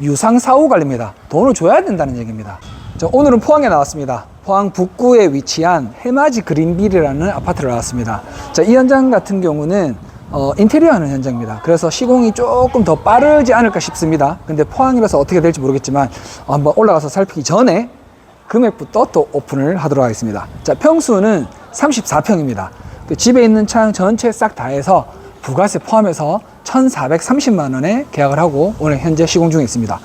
유상 사후 관리입니다. 돈을 줘야 된다는 얘기입니다. 자, 오늘은 포항에 나왔습니다. 포항 북구에 위치한 해맞이 그린빌이라는 아파트를 나왔습니다. 자, 이 현장 같은 경우는 어, 인테리어 하는 현장입니다. 그래서 시공이 조금 더 빠르지 않을까 싶습니다. 근데 포항이라서 어떻게 될지 모르겠지만 어, 한번 올라가서 살피기 전에 금액부터 또 오픈을 하도록 하겠습니다. 자, 평수는 34평입니다. 그 집에 있는 창 전체 싹 다 해서 부가세 포함해서 1,430만 원에 계약을 하고 오늘 현재 시공 중에 있습니다.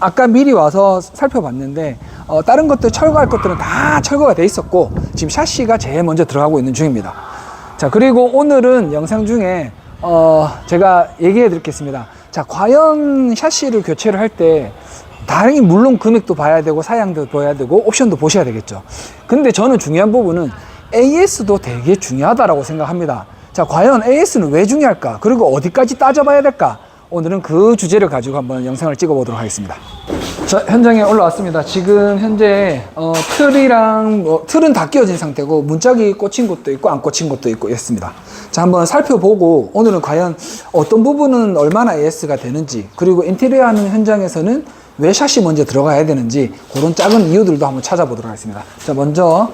아까 미리 와서 살펴봤는데 어, 다른 것들 철거할 것들은 다 철거가 돼 있었고 지금 샤시가 제일 먼저 들어가고 있는 중입니다. 자 그리고 오늘은 영상 중에 어, 제가 얘기해 드리겠습니다. 자 과연 샤시를 교체를 할때 다행히 물론 금액도 봐야 되고 사양도 봐야 되고 옵션도 보셔야 되겠죠. 근데 저는 중요한 부분은 AS도 되게 중요하다라고 생각합니다. 자 과연 AS는 왜 중요할까? 그리고 어디까지 따져봐야 될까? 오늘은 그 주제를 가지고 한번 영상을 찍어 보도록 하겠습니다. 자, 현장에 올라왔습니다. 지금 현재 어, 틀이랑 뭐, 틀은 다 끼워진 상태고 문짝이 꽂힌 곳도 있고 안 꽂힌 곳도 있고 있습니다. 자, 한번 살펴보고 오늘은 과연 어떤 부분은 얼마나 AS가 되는지 그리고 인테리어 하는 현장에서는 왜 샷이 먼저 들어가야 되는지 그런 작은 이유들도 한번 찾아보도록 하겠습니다. 자, 먼저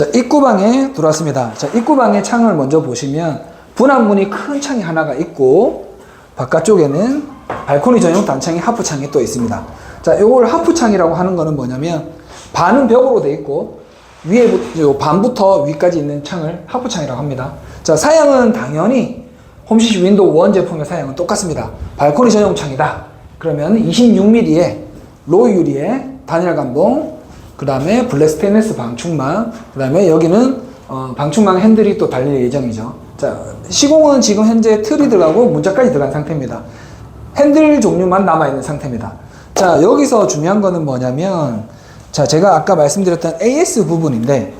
자, 입구방에 들어왔습니다. 자, 입구방의 창을 먼저 보시면 분합문이 큰 창이 하나가 있고 바깥쪽에는 발코니 전용 단창이 하프창이 또 있습니다. 자, 요걸 하프창이라고 하는 거는 뭐냐면 반은 벽으로 돼 있고 위에 요 반부터 위까지 있는 창을 하프창이라고 합니다. 자, 사양은 당연히 홈시시 윈도우 1 제품의 사양은 똑같습니다. 발코니 전용 창이다. 그러면 26mm의 로우 유리의 단열 감봉, 그 다음에 블랙 스테인리스 방충망, 그 다음에 여기는 어, 방충망 핸들이 또 달릴 예정이죠. 자, 시공은 지금 현재 틀이 들어가고 문짝까지 들어간 상태입니다. 핸들 종류만 남아있는 상태입니다. 자, 여기서 중요한 거는 뭐냐면, 자, 제가 아까 말씀드렸던 AS 부분인데,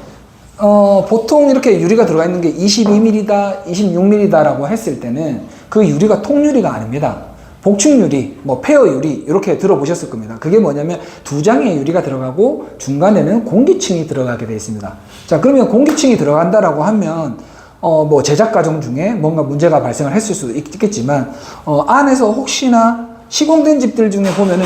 어, 보통 이렇게 유리가 들어가 있는 게 22mm다, 26mm다라고 했을 때는 그 유리가 통유리가 아닙니다. 복층유리, 뭐 페어 유리 이렇게 들어보셨을 겁니다. 그게 뭐냐면 두 장의 유리가 들어가고 중간에는 공기층이 들어가게 되어 있습니다. 자, 그러면 공기층이 들어간다라고 하면 어, 뭐 제작 과정 중에 뭔가 문제가 발생을 했을 수도 있겠지만 어, 안에서 혹시나 시공된 집들 중에 보면은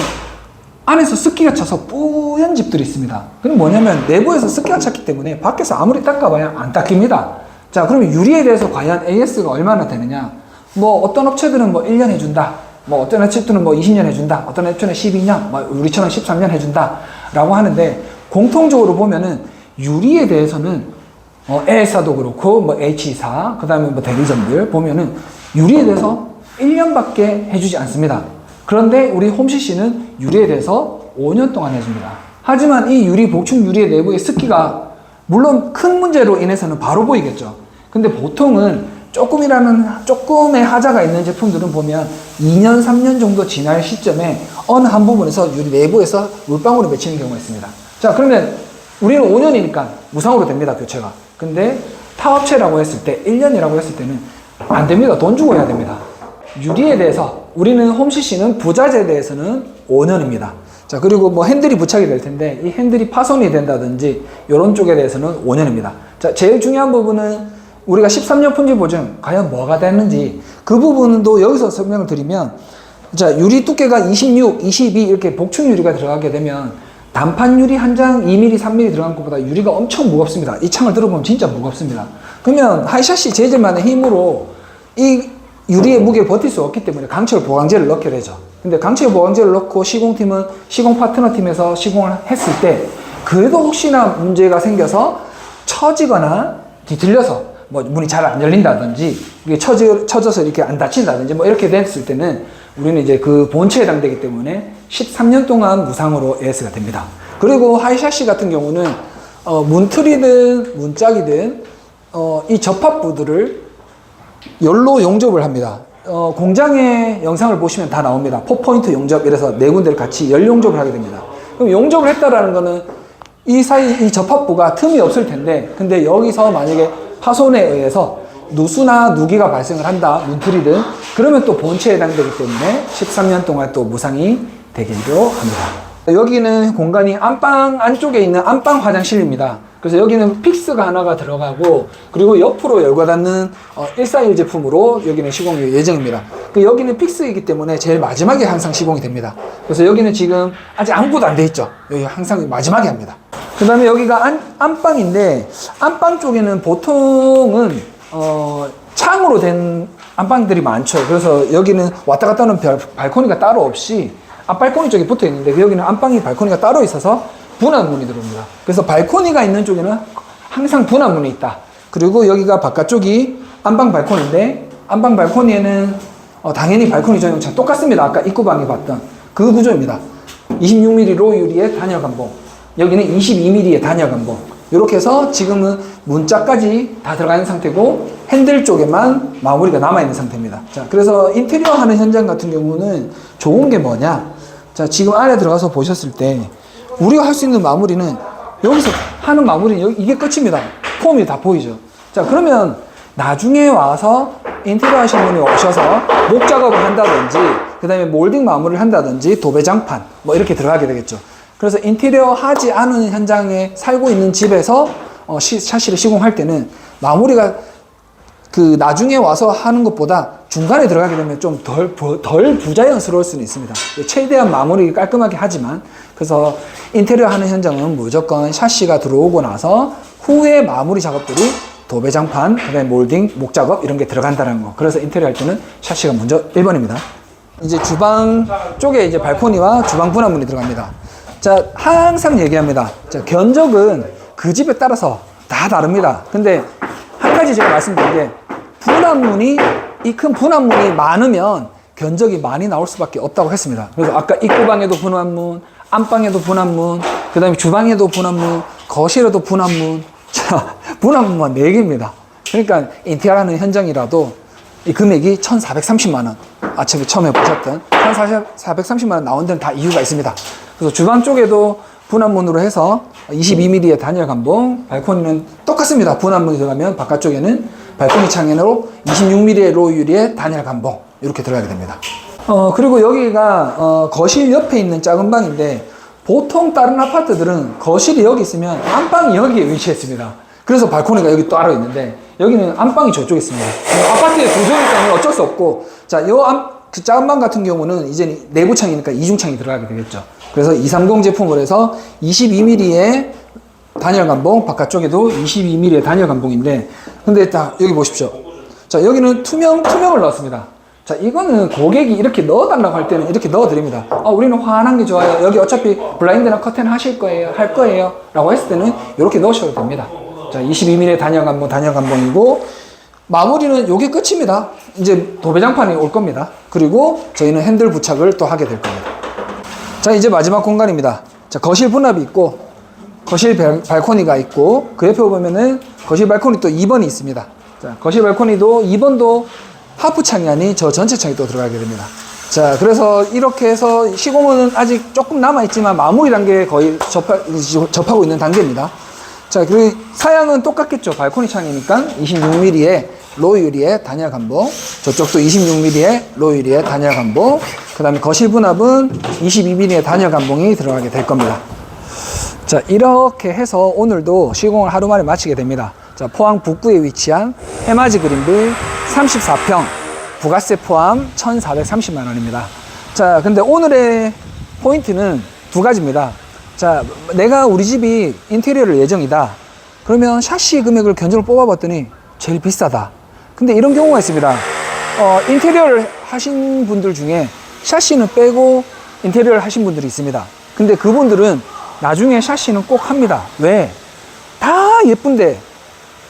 안에서 습기가 차서 뿌연 집들이 있습니다. 그럼 뭐냐면 내부에서 습기가 찼기 때문에 밖에서 아무리 닦아봐야 안 닦입니다. 자, 그러면 유리에 대해서 과연 AS가 얼마나 되느냐? 뭐 어떤 업체들은 뭐 1년 해준다. 뭐 어떤 업체들은 뭐 20년 해준다. 어떤 업체는 12년, 뭐 우리처럼 13년 해준다. 라고 하는데 공통적으로 보면은 유리에 대해서는 어, 에사도 그렇고 뭐 H사 그다음에 뭐 대리점들 보면은 유리에 대해서 1년밖에 해주지 않습니다. 그런데 우리 홈시씨는 유리에 대해서 5년 동안 해줍니다. 하지만 이 유리 복층 유리의 내부의 습기가 물론 큰 문제로 인해서는 바로 보이겠죠. 근데 보통은 조금이라는 조금의 하자가 있는 제품들은 보면 2년, 3년 정도 지날 시점에 어느 한 부분에서 유리 내부에서 물방울이 맺히는 경우가 있습니다. 자, 그러면 우리는 5년이니까 무상으로 됩니다, 교체가. 근데 타업체라고 했을 때, 1년이라고 했을 때는 안 됩니다. 돈 주고 해야 됩니다. 유리에 대해서 우리는 홈CC는 부자재에 대해서는 5년입니다. 자, 그리고 뭐 핸들이 부착이 될 텐데 이 핸들이 파손이 된다든지 이런 쪽에 대해서는 5년입니다. 자, 제일 중요한 부분은 우리가 13년 품질 보증 과연 뭐가 되는지 그 부분도 여기서 설명을 드리면 자, 유리 두께가 26, 22 이렇게 복층 유리가 들어가게 되면 단판 유리 한 장 2mm, 3mm 들어간 것보다 유리가 엄청 무겁습니다. 이 창을 들어보면 진짜 무겁습니다. 그러면 하이샷시 재질만의 힘으로 이 유리의 무게를 버틸 수 없기 때문에 강철 보강제를 넣게 되죠. 근데 강철 보강제를 넣고 시공팀은 시공 파트너 팀에서 시공을 했을 때 그래도 혹시나 문제가 생겨서 처지거나 뒤틀려서 뭐 문이 잘 안 열린다든지 이게 처져, 처져서 이렇게 안 닫힌다든지 뭐 이렇게 됐을 때는 우리는 이제 그 본체에 해당되기 때문에 13년 동안 무상으로 AS가 됩니다. 그리고 하이샤시 같은 경우는 어, 문틀이든 문짝이든 어, 이 접합부들을 열로 용접을 합니다. 어, 공장의 영상을 보시면 다 나옵니다. 포포인트 용접 이래서 네 군데를 같이 열 용접을 하게 됩니다. 그럼 용접을 했다라는 거는 이 사이 이 접합부가 틈이 없을 텐데 근데 여기서 만약에 파손에 의해서 누수나 누기가 발생을 한다 문틀이든 그러면 또 본체에 해당되기 때문에 13년 동안 또 무상이 되기도 합니다. 여기는 공간이 안방 안쪽에 있는 안방 화장실입니다. 그래서 여기는 픽스가 하나가 들어가고 그리고 옆으로 열고 닫는 어, 141 제품으로 여기는 시공이 예정입니다. 그 여기는 픽스이기 때문에 제일 마지막에 항상 시공이 됩니다. 그래서 여기는 지금 아직 아무것도 안 돼 있죠. 여기 항상 마지막에 합니다. 그 다음에 여기가 안, 안방인데 안방 쪽에는 보통은 어, 창으로 된 안방들이 많죠. 그래서 여기는 왔다 갔다 하는 별- 발코니가 따로 없이 앞발코니 쪽에 붙어 있는데 그 여기는 안방이 발코니가 따로 있어서 분화문이 들어옵니다. 그래서 발코니가 있는 쪽에는 항상 분화문이 있다. 그리고 여기가 바깥쪽이 안방 발코니인데 안방 발코니에는 어, 당연히 발코니 전용창 똑같습니다. 아까 입구방에 봤던 그 구조입니다. 26mm 로 유리의 단열 감봉. 여기는 22mm의 단열 감봉. 이렇게 해서 지금은 문짝까지 다 들어가 있는 상태고 핸들 쪽에만 마무리가 남아 있는 상태입니다. 자, 그래서 인테리어 하는 현장 같은 경우는 좋은 게 뭐냐? 자, 지금 안에 들어가서 보셨을 때 우리가 할 수 있는 마무리는 여기서 하는 마무리는 이게 끝입니다. 폼이 다 보이죠. 자, 그러면 나중에 와서 인테리어 하시는 분이 오셔서 목 작업을 한다든지, 그 다음에 몰딩 마무리를 한다든지, 도배장판, 뭐 이렇게 들어가게 되겠죠. 그래서 인테리어 하지 않은 현장에 살고 있는 집에서 어, 시, 샤시를 시공할 때는 마무리가 그 나중에 와서 하는 것보다 중간에 들어가게 되면 좀 덜 덜 부자연스러울 수는 있습니다. 최대한 마무리 깔끔하게 하지만 그래서 인테리어 하는 현장은 무조건 샤시가 들어오고 나서 후에 마무리 작업들이 도배장판, 그다음에 몰딩, 목 작업 이런 게 들어간다는 거. 그래서 인테리어 할 때는 샤시가 먼저 1번입니다. 이제 주방 쪽에 이제 발코니와 주방 분화문이 들어갑니다. 자, 항상 얘기합니다. 자, 견적은 그 집에 따라서 다 다릅니다. 근데 한 가지 제가 말씀드린 게 분화문이 이 큰 분화문이 많으면 견적이 많이 나올 수밖에 없다고 했습니다. 그래서 아까 입구방에도 분화문, 안방에도 분화문, 그 다음에 주방에도 분화문, 거실에도 분화문. 자, 분화문만 4개입니다. 그러니까 인테리어하는 현장이라도 이 금액이 1,430만 원. 아침에 처음에 보셨던 1,430만 원 나온 데는 다 이유가 있습니다. 그래서 주방 쪽에도 분화문으로 해서 22mm의 단열 감봉, 발코니는 똑같습니다. 분화문이 들어가면 바깥쪽에는 발코니 창현으로 26mm의 로 유리의 단열 감봉 이렇게 들어가게 됩니다. 어 그리고 여기가 어, 거실 옆에 있는 작은 방인데 보통 다른 아파트들은 거실이 여기 있으면 안방이 여기에 위치했습니다. 그래서 발코니가 여기 따로 있는데 여기는 안방이 저쪽에 있습니다. 아파트의 구조이기 때문에 어쩔 수 없고 자 요 안, 그 작은 방 같은 경우는 이제 내부 창이니까 이중창이 들어가게 되겠죠. 그래서 230 제품을 해서 22mm의 단열 감봉, 바깥쪽에도 22mm의 단열 감봉인데, 근데 딱 여기 보십시오. 자, 여기는 투명, 투명을 넣었습니다. 자, 이거는 고객이 이렇게 넣어달라고 할 때는 이렇게 넣어드립니다. 아, 우리는 환한 게 좋아요. 여기 어차피 블라인드나 커튼 하실 거예요. 할 거예요. 라고 했을 때는 이렇게 넣으셔도 됩니다. 자, 22mm 단열 감봉, 단열 감봉이고, 마무리는 요게 끝입니다. 이제 도배장판이 올 겁니다. 그리고 저희는 핸들 부착을 또 하게 될 겁니다. 자, 이제 마지막 공간입니다. 자, 거실 분합이 있고, 거실 발, 발코니가 있고, 그 옆에 보면은 거실 발코니 또 2번이 있습니다. 자, 거실 발코니도 2번도 하프 창이 아닌 저 전체 창이 또 들어가게 됩니다. 자, 그래서 이렇게 해서 시공은 아직 조금 남아있지만 마무리 단계에 거의 접하, 접하고 있는 단계입니다. 자, 그 사양은 똑같겠죠. 발코니 창이니까 26mm의 로 유리의 단열 감봉, 저쪽도 26mm의 로 유리의 단열 감봉, 그 다음에 거실 분합은 22mm의 단열 감봉이 들어가게 될 겁니다. 자, 이렇게 해서 오늘도 시공을 하루 만에 마치게 됩니다. 자, 포항 북구에 위치한 해맞이 그린빌 34평, 부가세 포함 1,430만 원입니다. 자, 근데 오늘의 포인트는 두 가지입니다. 자, 내가 우리 집이 인테리어를 예정이다. 그러면 샤시 금액을 견적을 뽑아봤더니 제일 비싸다. 근데 이런 경우가 있습니다. 어, 인테리어를 하신 분들 중에 샤시는 빼고 인테리어를 하신 분들이 있습니다. 근데 그분들은 나중에 샤시는 꼭 합니다. 왜? 다 예쁜데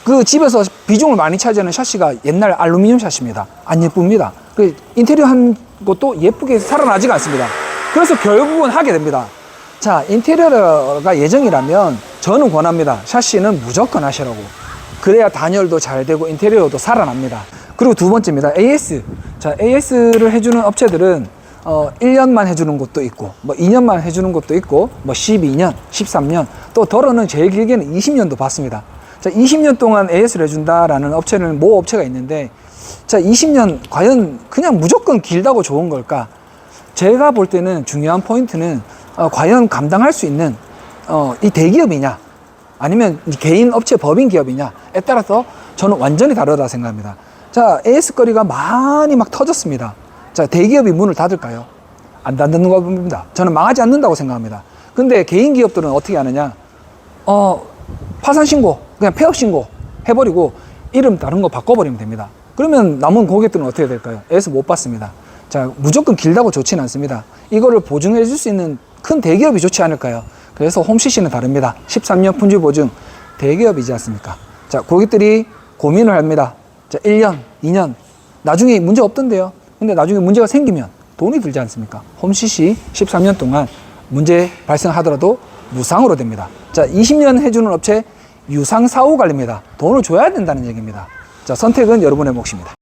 그 집에서 비중을 많이 차지하는 샤시가 옛날 알루미늄 샤시입니다. 안 예쁩니다. 그 인테리어 한 것도 예쁘게 살아나지가 않습니다. 그래서 결국은 하게 됩니다. 자, 인테리어가 예정이라면 저는 권합니다. 샤시는 무조건 하시라고. 그래야 단열도 잘 되고 인테리어도 살아납니다. 그리고 두 번째입니다. AS. 자, AS를 해주는 업체들은 어, 1년만 해주는 곳도 있고, 뭐 2년만 해주는 곳도 있고, 뭐 12년, 13년, 또 덜어는 제일 길게는 20년도 받습니다. 자, 20년 동안 AS를 해준다라는 업체는 모 업체가 있는데, 자, 20년 과연 그냥 무조건 길다고 좋은 걸까? 제가 볼 때는 중요한 포인트는 어, 과연 감당할 수 있는 어, 이 대기업이냐? 아니면 개인 업체 법인 기업이냐에 따라서 저는 완전히 다르다 생각합니다. 자, AS 거리가 많이 막 터졌습니다. 자, 대기업이 문을 닫을까요? 안 닫는 겁니다. 저는 망하지 않는다고 생각합니다. 근데 개인 기업들은 어떻게 하느냐? 어, 파산 신고, 그냥 폐업 신고 해버리고 이름 다른 거 바꿔버리면 됩니다. 그러면 남은 고객들은 어떻게 될까요? AS 못 받습니다. 자, 무조건 길다고 좋지는 않습니다. 이거를 보증해 줄 수 있는 큰 대기업이 좋지 않을까요? 그래서 홈CC는 다릅니다. 13년 품질 보증 대기업이지 않습니까? 자, 고객들이 고민을 합니다. 자, 1년, 2년, 나중에 문제 없던데요. 근데 나중에 문제가 생기면 돈이 들지 않습니까? 홈CC 13년 동안 문제 발생하더라도 무상으로 됩니다. 자, 20년 해주는 업체 유상 사후 관리입니다. 돈을 줘야 된다는 얘기입니다. 자, 선택은 여러분의 몫입니다.